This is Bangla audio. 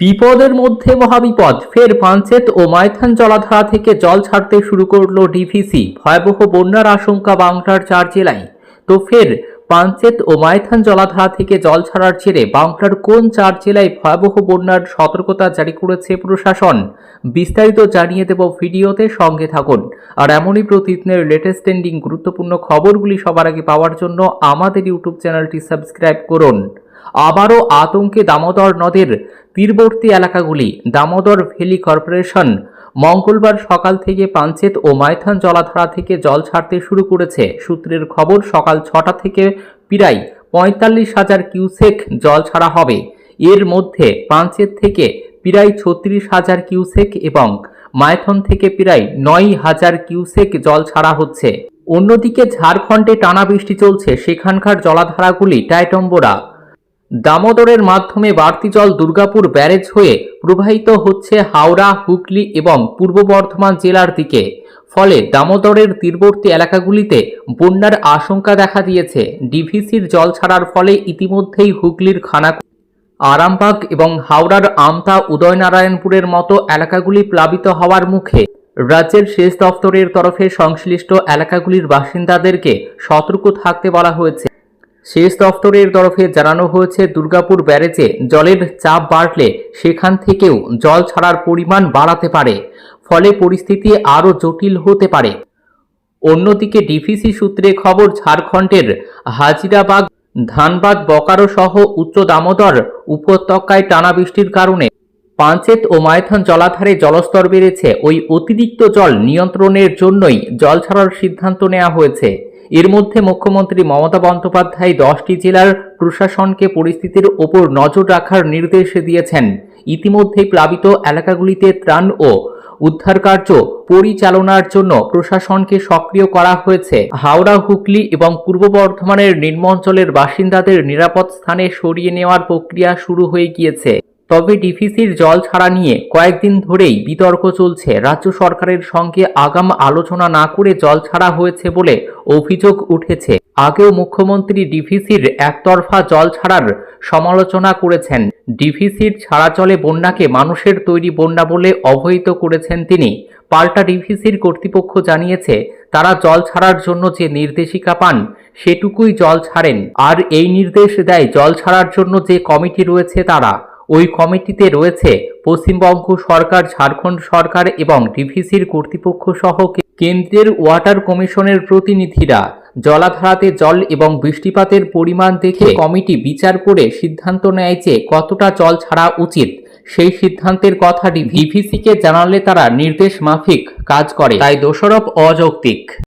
বিপদের মধ্যে মহাবিপদ। ফের পাঞ্চেত ও মাইথান জলাধারা থেকে জল ছাড়তে শুরু করল ডিভিসি। ভয়াবহ বন্যার আশঙ্কা বাংলার চার জেলায়। তো ফের পাঞ্চেত ও মাইথান জলাধারা থেকে জল ছাড়ার ছেড়ে বাংলার কোন চার জেলায় ভয়াবহ বন্যার সতর্কতা জারি করেছে প্রশাসন? বিস্তারিত জানিয়ে দেব ভিডিওতে সঙ্গে থাকুন। আর এমনই প্রতিদিনের লেটেস্ট ট্রেন্ডিং গুরুত্বপূর্ণ খবরগুলি সবার আগে পাওয়ার জন্য আমাদের ইউটিউব চ্যানেলটি সাবস্ক্রাইব করুন। আবারও আতঙ্কে দামোদর নদের তীরবর্তী এলাকাগুলি, দামোদর ভ্যালি কর্পোরেশন মঙ্গলবার সকাল থেকে পাঞ্চেত ও মাইথান জলাধারা থেকে জল ছাড়তে শুরু করেছে। সূত্রের খবর, সকাল ছটা থেকে প্রায় পঁয়তাল্লিশ হাজার কিউসেক জল ছাড়া হবে। এর মধ্যে পাঞ্চেত থেকে প্রায় ছত্রিশ হাজার কিউসেক এবং মাইথন থেকে প্রায় নয় হাজার কিউসেক জল ছাড়া হচ্ছে। অন্যদিকে ঝাড়খণ্ডে টানা বৃষ্টি চলছে। সেখানকার জলাধারাগুলি টাইটম্বরা দামোদরের মাধ্যমে বাড়তি জল দুর্গাপুর ব্যারেজ হয়ে প্রবাহিত হচ্ছে হাওড়া, হুগলি এবং পূর্ব বর্ধমান জেলার দিকে। ফলে দামোদরের তীরবর্তী এলাকাগুলিতে বন্যার আশঙ্কা দেখা দিয়েছে। ডিভিসির জল ছাড়ার ফলে ইতিমধ্যেই হুগলির খানা আরামবাগ এবং হাওড়ার আমতা উদয়নারায়ণপুরের মতো এলাকাগুলি প্লাবিত হওয়ার মুখে রাজ্যের সেচ দফতরের তরফে সংশ্লিষ্ট এলাকাগুলির বাসিন্দাদেরকে সতর্ক থাকতে বলা হয়েছে। সেচ দফতরের তরফে জানানো হয়েছে, দুর্গাপুর ব্যারেজে জলের চাপ বাড়লে সেখান থেকেও জল ছাড়ার পরিমাণ বাড়াতে পারে। ফলে পরিস্থিতি আরও জটিল হতে পারে। অন্যদিকে ডিভিসি সূত্রে খবর, ঝাড়খণ্ডের হাজিরাবাগ, ধানবাদ, বকারো সহ উচ্চ দামোদর উপত্যকায় টানা বৃষ্টির কারণে পাঞ্চেত ও মায়থন জলাধারে জলস্তর বেড়েছে। ওই অতিরিক্ত জল নিয়ন্ত্রণের জন্যই জল ছাড়ার সিদ্ধান্ত নেওয়া হয়েছে। এর মধ্যে মুখ্যমন্ত্রী মমতা বন্দ্যোপাধ্যায় দশটি জেলার প্রশাসনকে পরিস্থিতির ওপর নজর রাখার নির্দেশ দিয়েছেন। ইতিমধ্যেই প্লাবিত এলাকাগুলিতে ত্রাণ ও উদ্ধার কার্য পরিচালনার জন্য প্রশাসনকে সক্রিয় করা হয়েছে। হাওড়া, হুগলি এবং পূর্ব বর্ধমানের নিম্নাঞ্চলের বাসিন্দাদের নিরাপদ স্থানে সরিয়ে নেওয়ার প্রক্রিয়া শুরু হয়ে গিয়েছে। তবে ডিভিসির জল ছাড়া নিয়ে কয়েকদিন ধরেই বিতর্ক চলছে। রাজ্য সরকারের সঙ্গে আগাম আলোচনা না করে জল ছাড়া হয়েছে বলে অভিযোগ উঠেছে। আগেও মুখ্যমন্ত্রী ডিভিসির একতরফা জল ছাড়ার সমালোচনা করেছেন। ডিভিসির ছাড়া চলে বন্যাকে মানুষের তৈরি বন্যা বলে অবহিত করেছেন তিনি। পাল্টা ডিভিসির কর্তৃপক্ষ জানিয়েছে, তারা জল ছাড়ার জন্য যে নির্দেশিকা পান, সেটুকুই জল ছাড়েন। আর এই নির্দেশ দেয় জল ছাড়ার জন্য যে কমিটি রয়েছে তারা। ওই কমিটিতে রয়েছে পশ্চিমবঙ্গ সরকার, ঝাড়খণ্ড সরকার এবং ডিভিসির কর্তৃপক্ষ সহ কেন্দ্রের ওয়াটার কমিশনের প্রতিনিধিরা। জলাধারাতে জল এবং বৃষ্টিপাতের পরিমাণ দেখে কমিটি বিচার করে সিদ্ধান্ত নেয় যে কতটা জল ছাড়া উচিত। সেই সিদ্ধান্তের কথা ডিভিসিকে জানালে তারা নির্দেশ মাফিক কাজ করে। তাই দোষারোপ অযৌক্তিক।